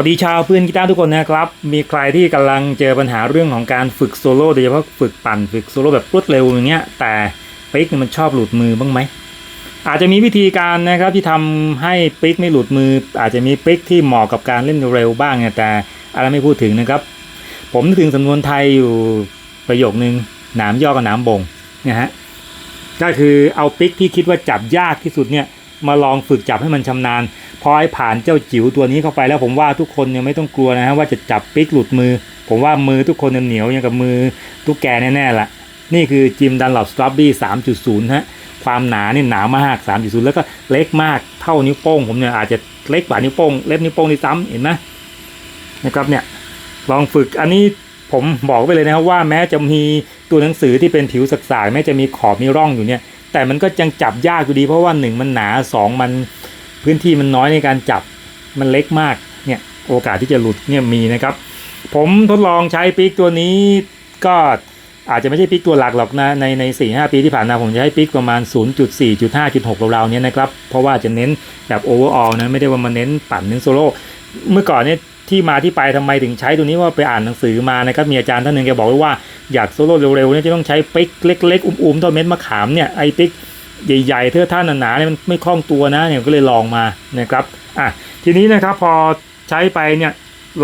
วัสดีชาวเพื่อนกีตาร์ทุกคนนะครับ มีใครที่กำลังเจอปัญหาเรื่องของการฝึกโซโล่โดยเฉพาะฝึกปั่นฝึกโซโล่แบบรวดเร็วอย่างเงี้ย แต่ปิกมันชอบหลุดมือบ้างไหม อาจจะมีวิธีการนะครับที่ทำให้ปิกไม่หลุดมือ อาจจะมีปิกที่เหมาะกับการเล่นเร็วบ้างนี่ยแต่อะไรไม่พูดถึงนะครับ ผมนึกถึงสำนวนไทยอยู่ประโยคนึงหนามย่อกับหนามบ่งนะฮะก็คือเอาปิกที่คิดว่าจับยากที่สุดเนี่ย มาลองฝึกจับให้มันชำนาญพอไอ้ผ่านเจ้าจิ๋วตัวนี้เข้าไปแล้วผมว่าทุกคนเนี่ยไม่ต้องกลัวนะฮะว่าจะจับปิ๊กหลุดมือ ผมว่ามือทุกคนเหนียวอย่างกับมือตุ๊กแกแน่ๆละนี่คือจิมดันหลอปสตรอบี้3.0ฮะความหนาเนี่ยหนามาก3.0แล้วก็เล็กมากเท่านิ้วโป้งผมเนี่ยอาจจะเล็กกว่านิ้วโป้งเล็บนิ้วโป้งนี่ซ้ำเห็นไหมนะครับเนี่ยลองฝึกอันนี้ผมบอกไปเลยนะครับว่าแม้จะมีตัวหนังสือที่เป็นผิวสักสายแม้จะมีขอบมีร่องอยู่เนี่ย แต่มันก็ยังจับยากอยู่ดี เพราะว่าหนึ่งมันหนาสองมันพื้นที่มันน้อยในการจับมันเล็กมากเนี่ยโอกาสที่จะหลุดเนี่ยมีนะครับ ผมทดลองใช้ปิกตัวนี้ก็อาจจะไม่ใช่ปิกตัวหลักหรอกนะในใน4 5ปีที่ผ่านมาผมจะให้ปิกประมาณ 0.4.5.6ราวๆเนี้ยนะครับเพราะว่าจะเน้นแบบโอเวอร์ออลนะไม่ได้ว่ามาเน้นปั่นเน้นโซโล่เมื่อก่อนเนี่ยที่มาที่ไปทำไมถึงใช้ตัวนี้ว่าไปอ่านหนังสือมานะครับมีอาจารย์ท่านหนึ่งแกบอกว่า อยากโซโล่เร็วๆเนี่ยจะต้องใช้ปิกเล็ก ๆ อุ้มๆเท่าเม็ดมะขามเนี่ยไอ้ปิกใหญ่ๆเท่าท่านหนาๆเนี่ยมันไม่คล่องตัวนะเนี่ยก็เลยลองมานะครับอะทีนี้นะครับพอใช้ไปเนี่ย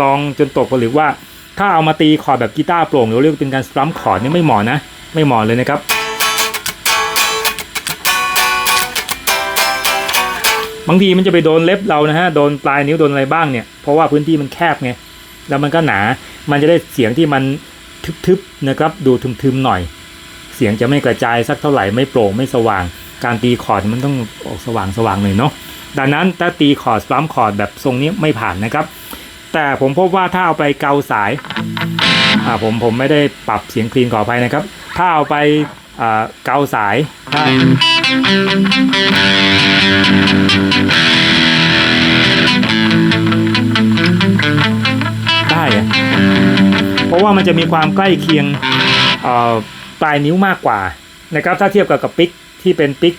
ลองจนตกผลึกว่า ถ้าเอามาตีคอร์ดแบบกีตาร์โปร่งหรือเรียกว่าเป็นการสตรัมคอร์ดเนี่ยไม่เหมาะนะ ไม่เหมาะเลยนะครับบางทีมันจะไปโดนเล็บเรานะฮะโดนปลายนิ้วโดนอะไรบ้างเนี่ยเพราะว่าพื้นที่มันแคบไงแล้วมันก็หนา มันจะได้เสียงที่มัน ทึบๆนะครับดูทึมๆหน่อย เสียงจะไม่กระจายสักเท่าไหร่ไม่โปร่งไม่สว่าง การตีคอร์ดมันต้องออกสว่างสว่างหน่อยเนาะดังนั้นถ้าตีคอร์ดสลัมคอร์ดแบบทรงนี้ไม่ผ่านนะครับ แต่ผมพบว่าถ้าเอาไปเกาสายอ่าผมผมไม่ได้ปรับเสียงคลีนขออภัยนะครับ ถ้าเอาไปอ่าเกาสายถ้า ว่ามันจะมีความใกล้เคียงปลายนิ้วมากกว่านะครับถ้าเทียบกับกับปิกที่เป็นปิก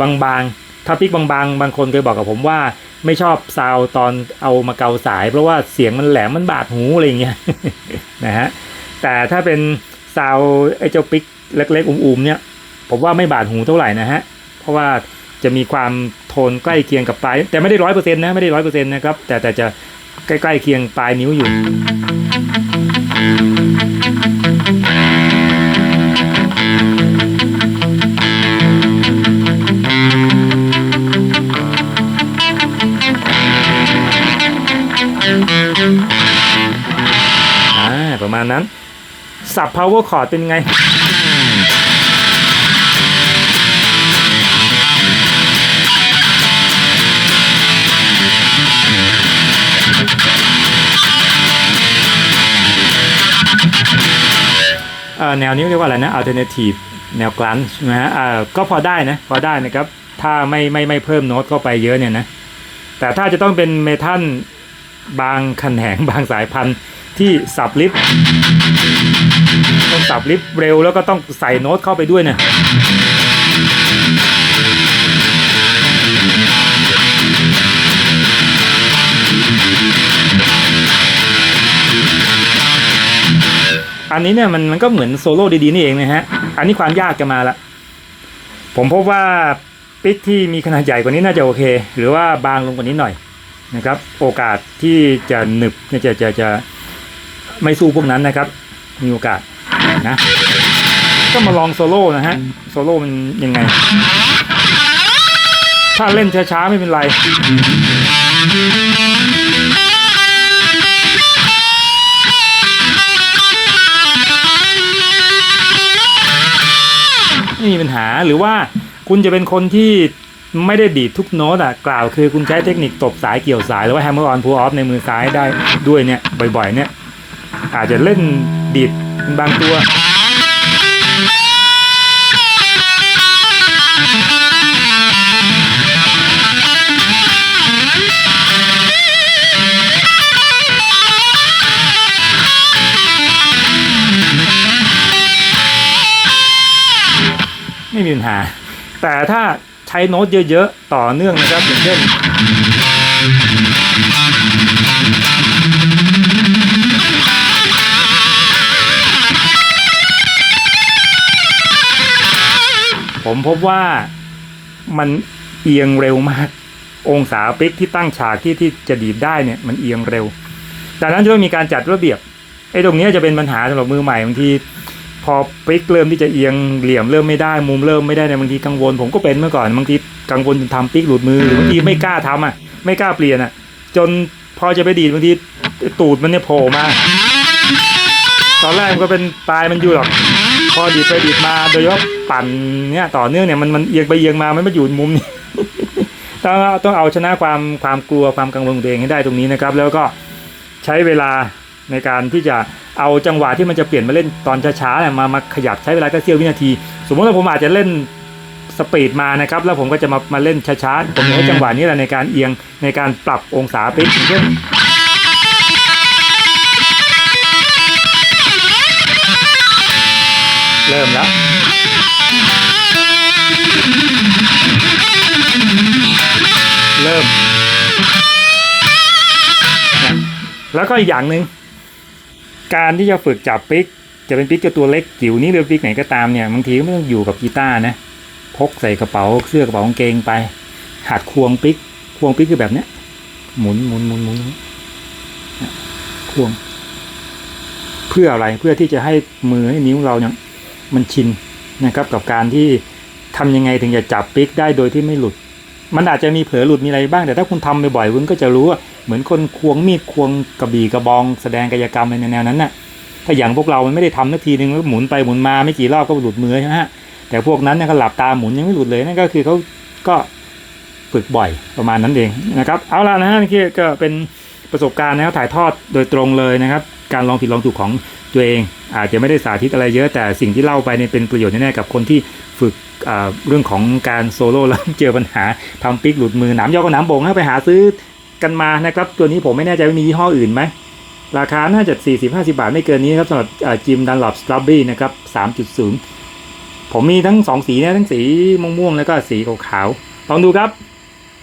บางๆถ้าปิกบางๆ บางคนเคยบอกกับผมว่าไม่ชอบซาวตอนเอามาเกาสาย เพราะว่าเสียงมันแหลมมันบาดหูอะไรอย่างเงี้ยนะฮะแต่ถ้าเป็นซาวไอ้เจ้าปิกเล็กๆอุ้มๆเนี่ยผมว่าไม่บาดหูเท่าไหร่นะฮะเพราะว่าจะมีความโทนใกล้เคียงกับปลายแต่ไม่ได้ร้อยเปอร์เซ็นต์นะไม่ได้ร้อยเปอร์เซ็นต์นะครับแต่แต่จะใกล้ๆเคียงปลายนิ้วอยู่ สับ power chord เป็นไง แนวนี้เรียกว่าอะไรนะ alternative แนวกลันใช่ไหมฮะอ่าก็พอได้นะ พอได้นะครับ ถ้าไม่ไม่ไม่เพิ่มโน้ตเข้าไปเยอะเนี่ยนะ แต่ถ้าจะต้องเป็นเมทัลบางแขนงบางสายพันธุ์ที่สับลิฟ ต้องสับลิฟต์เร็วแล้วก็ต้องใส่โน้ตเข้าไปด้วยเนี่ยอันนี้เนี่ยมันมันก็เหมือนโซโล่ดีๆนี่เองนะฮะ อันนี้ความยากจะมาละ ผมพบว่าปิกที่มีขนาดใหญ่กว่านี้น่าจะโอเค หรือว่าบางลงกว่านี้หน่อยนะครับ โอกาสที่จะหนึบเนี่ยจะจะจะไม่สู้พวกนั้นนะครับ มีโอกาส นะ ก็มาลองโซโล่นะฮะ โซโล่มันยังไง ถ้าเล่นช้าๆไม่เป็นไรไม่มีปัญหาหรือว่าคุณจะเป็นคนที่ไม่ได้ดีดทุกโน้ตอะกล่าวคือคุณใช้เทคนิคตบสายเกี่ยวสาย หรือว่า hammer on pull off ในมือซ้ายได้ด้วยเนี่ย บ่อยๆเนี่ย อาจจะเล่น ดีดบางตัวไม่มีปัญหา แต่ถ้าใช้โน้ตเยอะ ๆ ต่อเนื่องนะครับ อย่างเช่น ผมพบว่ามันเอียงเร็วมาก องศาปิกที่ตั้งฉากที่ที่จะดีดได้เนี่ยมันเอียงเร็วจากนั้นจะต้องมีการจัดระเบียบไอ้ตรงเนี้ยจะเป็นปัญหาสำหรับมือใหม่บางทีพอปิกเริ่มที่จะเอียงเหลี่ยมเริ่มไม่ได้มุมเริ่มไม่ได้ในยบางทีกังวลผมก็เป็นเมื่อก่อนบางทีกังวลจนทำปิกหลุดมือหรือบางทีไม่กล้าทำอะ ไม่กล้าเปลี่ยนอะ จนพอจะไปดีดบางทีตูดมันเนี่ยโผล่มา ตอนแรกมันก็เป็นปลายมันอยู่หรอก พอดีดไปดีดมาโดยเฉพาะ ปั่นเนี่ยต่อเนื่องเนี่ยมันมันเอียงไปเอียงมามันไม่อยู่มุมนี้ต้องต้องเอาชนะความความกลัวความกังวลของตัวเองให้ได้ตรงนี้นะครับ แล้วก็ใช้เวลาในการที่จะเอาจังหวะที่มันจะเปลี่ยนมาเล่นตอนช้าๆเนี่ยมามาขยับใช้เวลาก็เสี้ยววินาที สมมติว่าผมอาจจะเล่นสปีดมานะครับ แล้วผมก็จะมามาเล่นช้าๆผมใช้จังหวะนี้แหละในการเอียงในการปรับองศาปิกอย่างเช่นเริ่มแล้ว เริ่ม แล้วก็อีกอย่างหนึ่งการที่จะฝึกจับปิก จะเป็นปิกกับตัวเล็กจิ๋วนี้หรือปิกไหนก็ตามเนี่ยบางทีก็ไม่ต้องอยู่กับกีตาร์นะพกใส่กระเป๋าเสื้อกระเป๋ากางเกงไป หัดควงปิก ควงปิกคือแบบเนี้ย หมุนหมุนหมุนหมุนควง เพื่ออะไรเพื่อที่จะให้มือให้นิ้วเราเนี่ยมันชินนะครับกับการที่ทำยังไงถึงจะจับปิกได้โดยที่ไม่หลุด มันอาจจะมีเผลอหลุดมีอะไรบ้าง แต่ถ้าคุณทำบ่อยๆคุณก็จะรู้ว่าเหมือนคนควงมีดควงกระบี่กระบอง แสดงกายกรรมอะไรในแนวนั้นน่ะถ้าอย่างพวกเรามันไม่ได้ทำนาทีนึงแล้วหมุนไปหมุนมาไม่กี่รอบก็หลุดมือใช่ไหมฮะแต่พวกนั้นเนี่ยก็หลับตาหมุนยังไม่หลุดเลยนั่นก็คือเขาก็ฝึกบ่อยประมาณนั้นเองนะครับ เอาละนะฮะนี่ก็เป็นประสบการณ์นะครับถ่ายทอดโดยตรงเลยนะครับ การลองผิดลองถูกของตัวเอง อาจจะไม่ได้สาธิตอะไรเยอะแต่สิ่งที่เล่าไปเนี่ยเป็นประโยชน์แน่ๆกับคนที่ฝึก เรื่องของการโซโล่แล้วเจอปัญหาทำปิกหลุดมือหนามยอกกับหนามบ่งนะไปหาซื้อกันมานะครับ ตัวนี้ผมไม่แน่ใจว่ามียี่ห้ออื่นไหมราคาน่าจะ40-50 บาทไม่เกินนี้นะครับสำหรับจิมดันหลอบสตรอเบอรี่นะครับ 3.0 ผมมีทั้ง 2 สีนะทั้งสีม่วงๆ แล้วก็สีขาวๆลองดูครับ